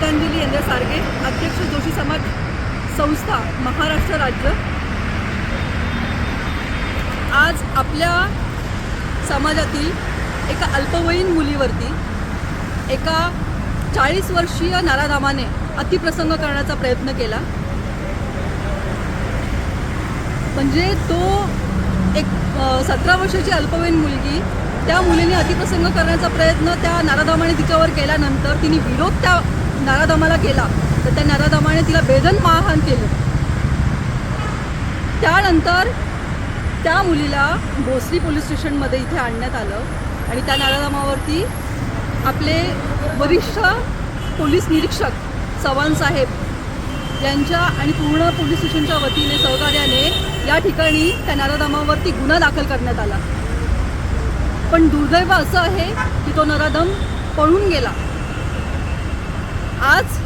गीतांजली यांच्यासारखे अध्यक्ष जोशी समाज संस्था महाराष्ट्र राज्य. आज आपल्या समाजातील एका अल्पवयीन मुलीवरती एका चाळीस वर्षीय नाराधामाने अतिप्रसंग करण्याचा प्रयत्न केला. म्हणजे तो एक सतरा वर्षाची अल्पवयीन मुलगी त्या मुलीने अतिप्रसंग करण्याचा प्रयत्न त्या नाराधामाने तिच्यावर केल्यानंतर तिने विरोध त्या नराधमाला केला तर त्या नराधमाने तिला बेदन मारहाण केलं. त्यानंतर त्या मुलीला भोसरी पोलीस स्टेशनमध्ये इथे आणण्यात आलं आणि त्या नराधमावरती आपले वरिष्ठ पोलीस निरीक्षक चव्हाण साहेब यांच्या आणि पूर्ण पोलीस स्टेशनच्या वतीने सहकार्याने या ठिकाणी त्या नराधमावरती गुन्हा दाखल करण्यात आला. पण दुर्दैव असं आहे की तो नराधम पळून गेला. आज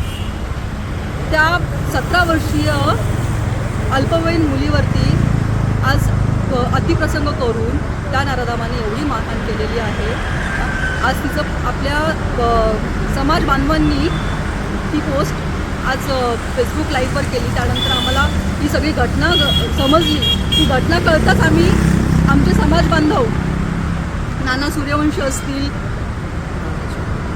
त्या सतरा वर्षीय अल्पवयीन मुलीवरती आज अतिप्रसंग करून त्या नारदामाने एवढी मारहाण केलेली आहे. आज तिचं आपल्या समाज बांधवांनी ती पोस्ट आज फेसबुक लाईव्हवर केली. त्यानंतर आम्हाला ही सगळी घटना ग- समजली. ही घटना कळताच आम्ही आमचे समाज बांधव नाना सूर्यवंशी असतील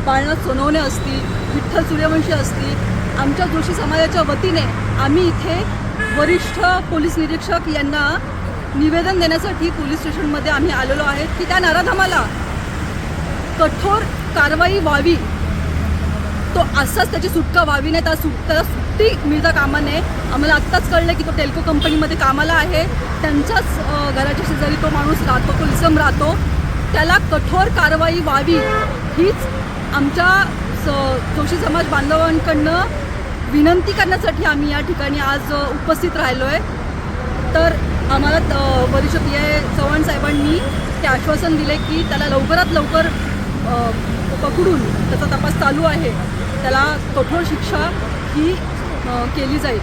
बाळनाथ सोनवणे असतील विठ्ठल सूर्यवंशी असतील आमच्या जोशी समाजाच्या वतीने आम्ही इथे वरिष्ठ पोलीस निरीक्षक यांना निवेदन देण्यासाठी पोलीस स्टेशनमध्ये आम्ही आलेलो आहेत की त्या नराधमाला कठोर कारवाई व्हावी. तो असाच त्याची सुटका व्हावी नाही त्या सुट त्याला सुट्टी मिळता कामा नये आम्हाला आत्ताच कळलं की तो टेल्को कंपनीमध्ये कामाला आहे. त्यांच्याच घराच्या शेजारी तो माणूस राहतो तो इसम राहतो. त्याला कठोर कारवाई व्हावी हीच आमच्या स जोशी समाज बांधवांकडनं विनंती करण्यासाठी आम्ही या ठिकाणी आज उपस्थित राहिलो आहे तर आम्हाला परिषद आय चव्हाण साहेबांनी ते आश्वासन दिले की त्याला लवकरात लवकर पकडून त्याचा तपास चालू आहे. त्याला कठोर शिक्षा ही केली जाईल.